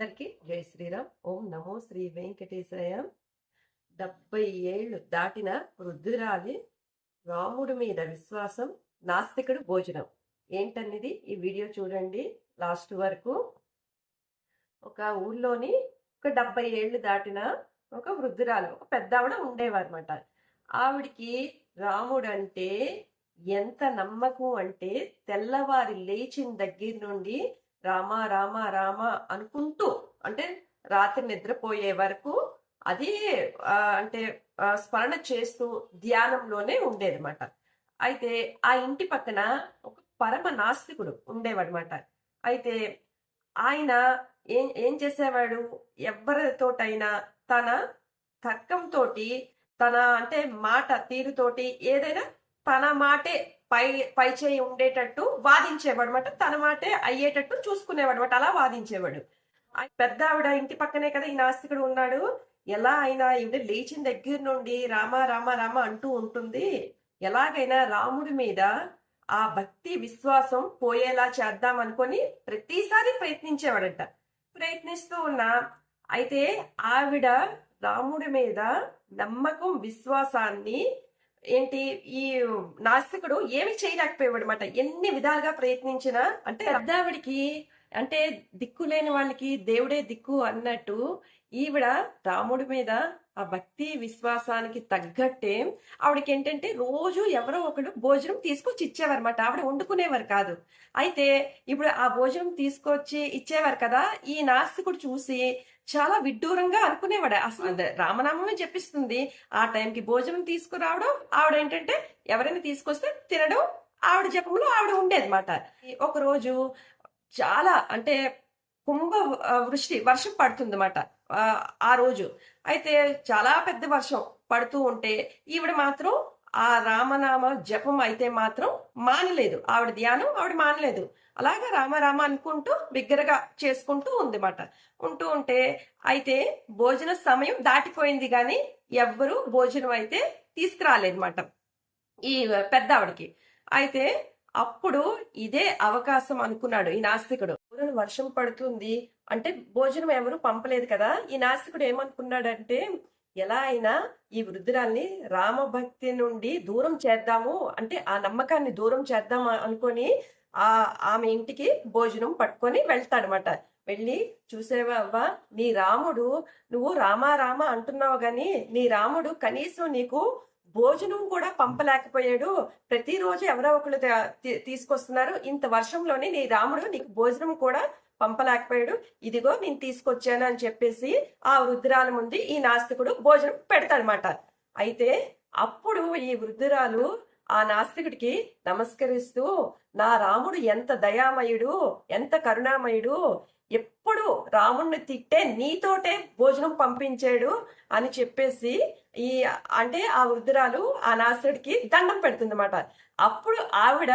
అందరికీ జై శ్రీరామ్ ఓం నమో శ్రీ వెంకటేశాయ. డెబ్బై ఏళ్ళు దాటిన వృద్ధురాలి రాముడి మీద విశ్వాసం నాస్తికుడు భోజనం. ఏంటనేది ఈ వీడియో చూడండి లాస్ట్ వరకు. ఒక ఊళ్ళోని ఒక డెబ్బై ఏళ్ళు దాటిన ఒక వృద్ధురాలు ఒక పెద్ద ఆవిడ ఉండేవారనమాట ఆవిడికి రాముడు అంటే ఎంత నమ్మకం అంటే తెల్లవారి లేచిన దగ్గర నుండి రామ రామ రామ అనుకుంటూ అంటే రాత్రి నిద్రపోయే వరకు అదే అంటే స్మరణ చేస్తూ ధ్యానంలోనే ఉండేదన్నమాట. అయితే ఆ ఇంటి పక్కన ఒక పరమ నాస్తికుడు ఉండేవాడనమాట అయితే ఆయన ఏం ఏం చేసేవాడు? ఎవరితోటైనా తన తర్కంతోటి తన అంటే మాట తీరుతోటి ఏదైనా తన మాటే పై పై చేయి ఉండేటట్టు వాదించేవాడు అనమాట తన మాటే అయ్యేటట్టు చూసుకునేవాడు అనమాట అలా వాదించేవాడు. ఆ పెద్ద ఆవిడ ఇంటి పక్కనే కదా ఈ నాస్తికుడు ఉన్నాడు. ఎలా అయినా ఈవిడ లేచిన దగ్గర నుండి రామ రామ రామ అంటూ ఉంటుంది. ఎలాగైనా రాముడి మీద ఆ భక్తి విశ్వాసం పోయేలా చేద్దాం అనుకొని ప్రతిసారి ప్రయత్నించేవాడట. ప్రయత్నిస్తూ ఉన్నా అయితే ఆవిడ రాముడి మీద నమ్మకం విశ్వాసాన్ని ఏంటి? ఈ నాస్తికుడు ఏమి చేయలేకపోయాడు అనమాట ఎన్ని విధాలుగా ప్రయత్నించినా అంటే పెద్దావిడికి అంటే దిక్కు లేని వాళ్ళకి దేవుడే దిక్కు అన్నట్టు ఈవిడ రాముడి మీద ఆ భక్తి విశ్వాసానికి తగ్గట్టే ఆవిడకి ఏంటంటే రోజు ఎవరో ఒకడు భోజనం తీసుకొచ్చి ఇచ్చేవారన్నమాట. ఆవిడ వండుకునేవారు కాదు. అయితే ఇప్పుడు ఆ భోజనం తీసుకొచ్చి ఇచ్చేవారు కదా ఈ నాస్తికుడు చూసి చాలా విడ్డూరంగా అనుకునేవాడు. అసలు రామనామమే చెప్పిస్తుంది. ఆ టైంకి భోజనం తీసుకురావడం ఆవిడ ఏంటంటే ఎవరైనా తీసుకొస్తే తినడం ఆవిడ జపంలో ఆవిడ ఉండేదన్నమాట. ఒక రోజు చాలా అంటే కుంభ వృష్టి వర్షం పడుతుందన్నమాట. ఆ, రోజు. అయితే చాలా పెద్ద వర్షం పడుతూ ఉంటే ఈవిడ మాత్రం ఆ రామనామ జపం అయితే మాత్రం మానలేదు. ఆవిడ ధ్యానం ఆవిడ మానలేదు. అలాగా రామరామ అనుకుంటూ బిగ్గరగా చేసుకుంటూ ఉంది మాట ఉంటూ ఉంటే అయితే భోజన సమయం దాటిపోయింది కానీ ఎవ్వరూ భోజనం అయితే తీసుకురాలేదన్నమాట ఈ పెద్ద ఆవిడకి అయితే అప్పుడు ఇదే అవకాశం అనుకున్నాడు ఈ నాస్తికుడు. ఊరను వర్షం పడుతుంది అంటే భోజనం ఎవరు పంపలేదు కదా. ఈ నాస్తికుడు ఏమనుకున్నాడంటే ఎలా అయినా ఈ వృద్ధురాల్ని రామభక్తి నుండి దూరం చేద్దాము. అంటే ఆ నమ్మకాన్ని దూరం చేద్దాం అనుకొని ఆ ఆమె ఇంటికి భోజనం పట్టుకొని వెళ్తాడనమాట వెళ్ళి చూసేవా అవ్వా నీ రాముడు నువ్వు రామా రామ అంటున్నావు గాని నీ రాముడు కనీసం నీకు భోజనం కూడా పంపలేకపోయాడు. ప్రతిరోజు ఎవరో ఒకరు తీసుకొస్తున్నారు. ఇంత వర్షంలోనే నీ రాముడు నీకు భోజనం కూడా పంపలేకపోయాడు. ఇదిగో నేను తీసుకొచ్చాను అని చెప్పేసి ఆ వృద్ధురాల ముందు ఈ నాస్తికుడు భోజనం పెడతాడనమాట అయితే అప్పుడు ఈ వృద్ధురాలు ఆ నాస్తికుడికి నమస్కరిస్తూ నా రాముడు ఎంత దయామయుడు ఎంత కరుణామయుడు ఎప్పుడు రాముడిని తిట్టే నీతోటే భోజనం పంపించాడు అని చెప్పేసి ఈ అంటే ఆ వృద్ధురాలు ఆ నాస్తికుడికి దండం పెడుతుందన్నమాట. అప్పుడు ఆవిడ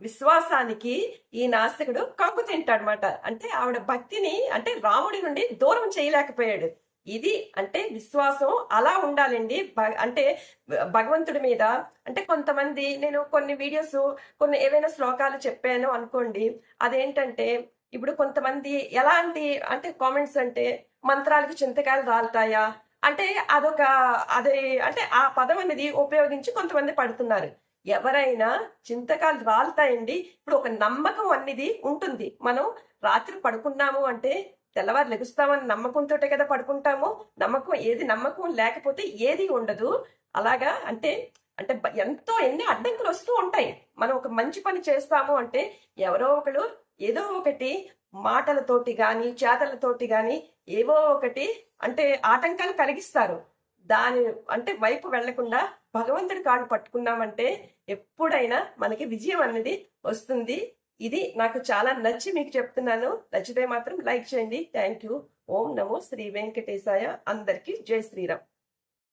విశ్వాసానికి ఈ నాస్తికుడు కంకు తింటాడనమాట అంటే ఆవిడ భక్తిని అంటే రాముడి నుండి దూరం చేయలేకపోయాడు. ఇది అంటే విశ్వాసం అలా ఉండాలండి. భ- అంటే భగవంతుడి మీద అంటే కొంతమంది నేను కొన్ని వీడియోస్ కొన్ని ఏవైనా శ్లోకాలు చెప్పాను అనుకోండి అదేంటంటే ఇప్పుడు కొంతమంది ఎలాంటి అంటే కామెంట్స్ అంటే మంత్రాలకి చింతకాయలు రాలుతాయా? అంటే అదొక అదే అంటే ఆ పదం అనేది ఉపయోగించి కొంతమంది పడుతున్నారు. ఎవరైనా చింతకాలు రాలుతాయండి. ఇప్పుడు ఒక నమ్మకం అనేది ఉంటుంది. మనం రాత్రి పడుకున్నాము అంటే తెల్లవారు లెగుస్తామని నమ్మకంతో కదా పడుకుంటాము. నమ్మకం ఏది నమ్మకం లేకపోతే ఏది ఉండదు. అలాగా అంటే అంటే ఎంతో ఎన్ని అడ్డంకులు వస్తూ ఉంటాయి. మనం ఒక మంచి పని చేస్తాము అంటే ఎవరో ఒకరు ఏదో ఒకటి మాటలతోటి గాని చేతలతోటి గాని ఏవో ఒకటి అంటే ఆటంకాలు కలిగిస్తారు. దాని అంటే వైపు వెళ్ళకుండా భగవంతుడి కాళ్ళు పట్టుకున్నామంటే ఎప్పుడైనా మనకి విజయం అనేది వస్తుంది. ఇది నాకు చాలా నచ్చి మీకు చెప్తున్నాను. నచ్చితే మాత్రం లైక్ చేయండి. Thank you. ఓం నమో శ్రీ వెంకటేశాయ. అందరికీ జై శ్రీరామ్.